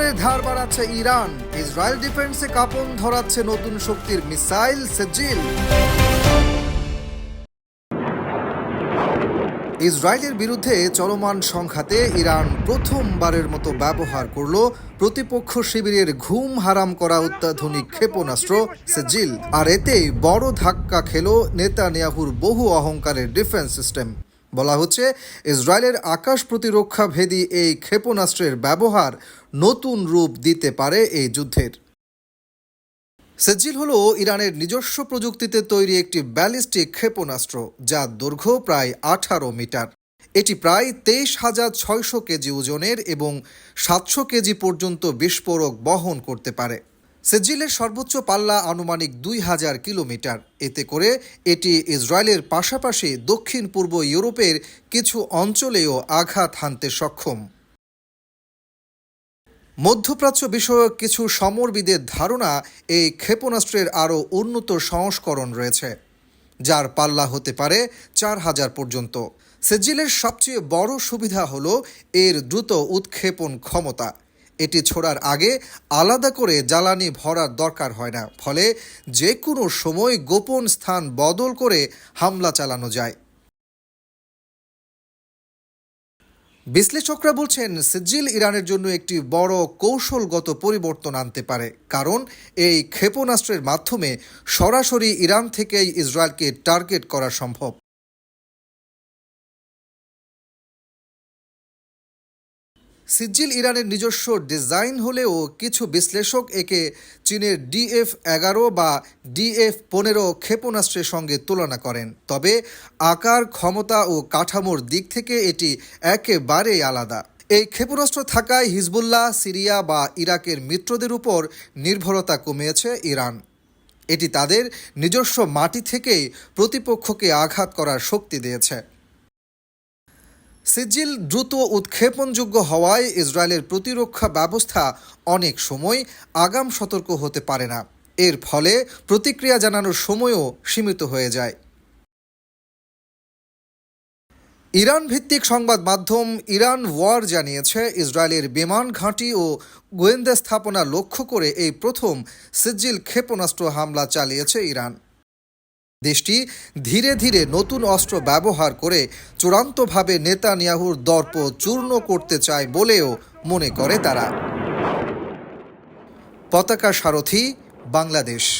আক্রমণের ধার বাড়াচ্ছে ইরান। ইসরায়েল ডিফেন্সে কাঁপন ধরাচ্ছে নতুন শক্তির মিসাইল সেজিল। ইসরায়েলের বিরুদ্ধে চলমান সংঘাতে ইরান প্রথমবারের মতো ব্যবহার করল প্রতিপক্ষ শিবিরের ঘুম হারাম করা অত্যাধুনিক ক্ষেপণাস্ত্র সেজিল। আর এতে বড় ধাক্কা খেল নেতানিয়াহুর বহু অহংকারের ডিফেন্স সিস্টেম। বলা হচ্ছে, ইসরায়েলের আকাশ প্রতিরক্ষা ভেদী এই ক্ষেপণাস্ত্রের ব্যবহার নতুন রূপ দিতে পারে এই যুদ্ধের। সেজিল হল ইরানের নিজস্ব প্রযুক্তিতে তৈরি একটি ব্যালিস্টিক ক্ষেপণাস্ত্র, যা দৈর্ঘ্য প্রায় আঠারো মিটার। এটি প্রায় তেইশ হাজার ছয়শো কেজি ওজনের এবং সাতশো কেজি পর্যন্ত বিস্ফোরক বহন করতে পারে। সেজিলের সর্বোচ্চ পাল্লা আনুমানিক দুই হাজার কিলোমিটার। এতে করে এটি ইসরায়েলের পাশাপাশি দক্ষিণ পূর্ব ইউরোপের কিছু অঞ্চলেও আঘাত হানতে সক্ষম। মধ্যপ্রাচ্য বিষয়ক কিছু সমরবিদের ধারণা, এই ক্ষেপণাস্ত্রের আরও উন্নত সংস্করণ রয়েছে, যার পাল্লা হতে পারে চার হাজার পর্যন্ত। সেজিলের সবচেয়ে বড় সুবিধা হল এর দ্রুত উৎক্ষেপণ ক্ষমতা। এটি ছোড়ার আগে আলাদা করে জ্বালানি ভরার দরকার হয় না। ফলে যে কোনো সময় গোপন স্থান বদল করে হামলা চালানো যায়। বিশ্লেষকরা বলছেন সিজিল ইরানের জন্য একটি বড় কৌশলগত পরিবর্তন আনতে পারে। কারণ, এই ক্ষেপণাস্ত্রের মাধ্যমে সরাসরি ইরান থেকেই ইসরায়েলকে টার্গেট করা সম্ভব। সিজিল ইরানের নিজস্ব ডিজাইন হলেও কিছু বিশ্লেষক একে চীনের ডিএফ এগারো বা ডিএফ পনেরো ক্ষেপণাস্ত্রের সঙ্গে তুলনা করেন। তবে আকার, ক্ষমতা ও কাঠামোর দিক থেকে এটি একেবারেই আলাদা। এই ক্ষেপণাস্ত্র থাকায় হিজবুল্লাহ, সিরিয়া বা ইরাকের মিত্রদের উপর নির্ভরতা কমিয়েছে ইরান। এটি তাদের নিজস্ব মাটি থেকেই প্রতিপক্ষকে আঘাত করার শক্তি দিয়েছে। সিজিল দ্রুত উৎক্ষেপণযোগ্য হওয়ায় ইসরায়েলের প্রতিরক্ষা ব্যবস্থা অনেক সময় আগাম সতর্ক হতে পারে না। এর ফলে প্রতিক্রিয়া জানানোর সময়ও সীমিত হয়ে যায়। ইরান ভিত্তিক সংবাদ মাধ্যম ইরান ওয়ার জানিয়েছে, ইসরায়েলের বিমান ঘাঁটি ও গোয়েন্দা স্থাপনা লক্ষ্য করে এই প্রথম সিজিল ক্ষেপণাস্ত্র হামলা চালিয়েছে ইরান। দেশটি ধীরে ধীরে নতুন অস্ত্র ব্যবহার করে চূড়ান্তভাবে নেতানিয়াহুর দর্প চূর্ণ করতে চায় বলেও মনে করে তারা। পতাকা সারথি, বাংলাদেশ।